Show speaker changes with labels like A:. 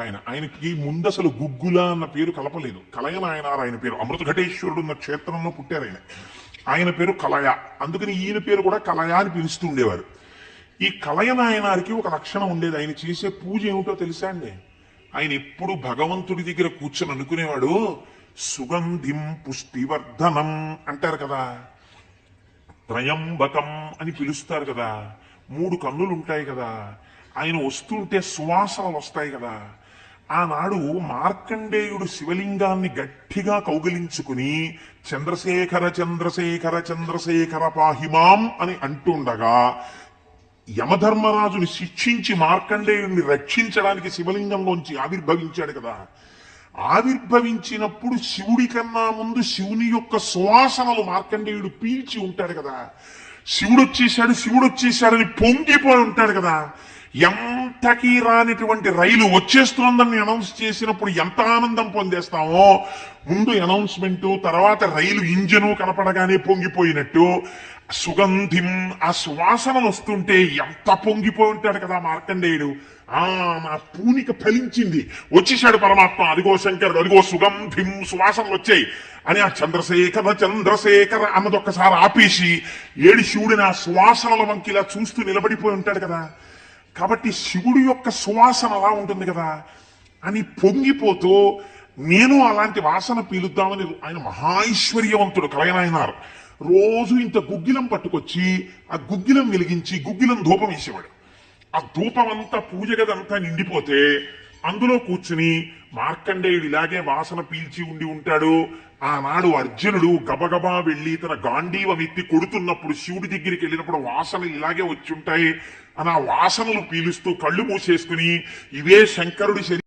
A: ఆయన ఆయనకి ముందు అసలు గుగ్గుల అన్న పేరు కలపలేదు. కలయనాయనారు ఆయన పేరు. అమృత ఘటేశ్వరుడు ఉన్న క్షేత్రంలో పుట్టారు ఆయన. ఆయన పేరు కలయ. అందుకని ఈయన పేరు కూడా కలయ అని పిలుస్తూ ఉండేవారు. ఈ కలయనాయనారికి ఒక లక్షణం ఉండేది. ఆయన చేసే పూజ ఏమిటో తెలుసా అండి? ఆయన ఎప్పుడు భగవంతుడి దగ్గర కూర్చొని అనుకునేవాడు సుగంధిం పుష్టివర్ధనం అంటారు కదా. త్రయంబకం అని పిలుస్తారు కదా. మూడు కన్నులు ఉంటాయి కదా. ఆయన వస్తుంటే సువాసనలు వస్తాయి కదా. ఆనాడు మార్కండేయుడు శివలింగాన్ని గట్టిగా కౌగిలించుకుని చంద్రశేఖర చంద్రశేఖర చంద్రశేఖర పాహిమాం అని అంటుండగా యమధర్మరాజుని శిక్షించి మార్కండేయుడిని రక్షించడానికి శివలింగంలోంచి ఆవిర్భవించాడు కదా. ఆవిర్భవించినప్పుడు శివుడి కన్నా ముందు శివుని యొక్క సువాసనలు మార్కండేయుడు పీల్చి ఉంటాడు కదా. శివుడు వచ్చేసాడు శివుడు వచ్చేసాడని పొంగిపోయి ఉంటాడు కదా. ఎంతకీ రానిటువంటి రైలు వచ్చేస్తోందని అనౌన్స్ చేసినప్పుడు ఎంత ఆనందం పొందేస్తామో? ముందు అనౌన్స్మెంట్ తర్వాత రైలు ఇంజను కనపడగానే పొంగిపోయినట్టు సుగంధిం ఆ సువాసనలు వస్తుంటే ఎంత పొంగిపోయి ఉంటాడు కదా మార్కండేయుడు. ఆ నా పూనిక ఫలించింది. వచ్చేసాడు పరమాత్మ. అదిగో శంకరుడు అదిగో సుగంధిం సువాసనలు వచ్చాయి. అని ఆ చంద్రశేఖర చంద్రశేఖర అన్నది ఒక్కసారి ఆపేసి ఏడు శివుడిని ఆ సువాసనల వంకిలా చూస్తూ నిలబడిపోయి ఉంటాడు కదా. కాబట్టి శివుడి యొక్క సువాసన అలా ఉంటుంది కదా అని పొంగిపోతూ నేను అలాంటి వాసన పీలుద్దామని ఆయన మహాైశ్వర్యవంతుడు కలయనాయనారు రోజు ఇంత గుగ్గిలం పట్టుకొచ్చి ఆ గుగ్గిలం వెలిగించి గుగ్గిలం ధూపం వేసేవాడు. ఆ ధూపం అంతా పూజ గదంతా నిండిపోతే అందులో కూర్చుని మార్కండేయుడు ఇలాగే వాసన పీల్చి ఉండి ఉంటాడు. ఆనాడు అర్జునుడు గబగబా వెళ్ళి తన గాంధీవం ఎత్తి కొడుతున్నప్పుడు శివుడి దగ్గరికి వెళ్ళినప్పుడు వాసనలు ఇలాగే వచ్చి ఉంటాయి. అని ఆ వాసనలు పీలుస్తూ కళ్ళు మూసేసుకుని ఇవే శంకరుడి శరీరం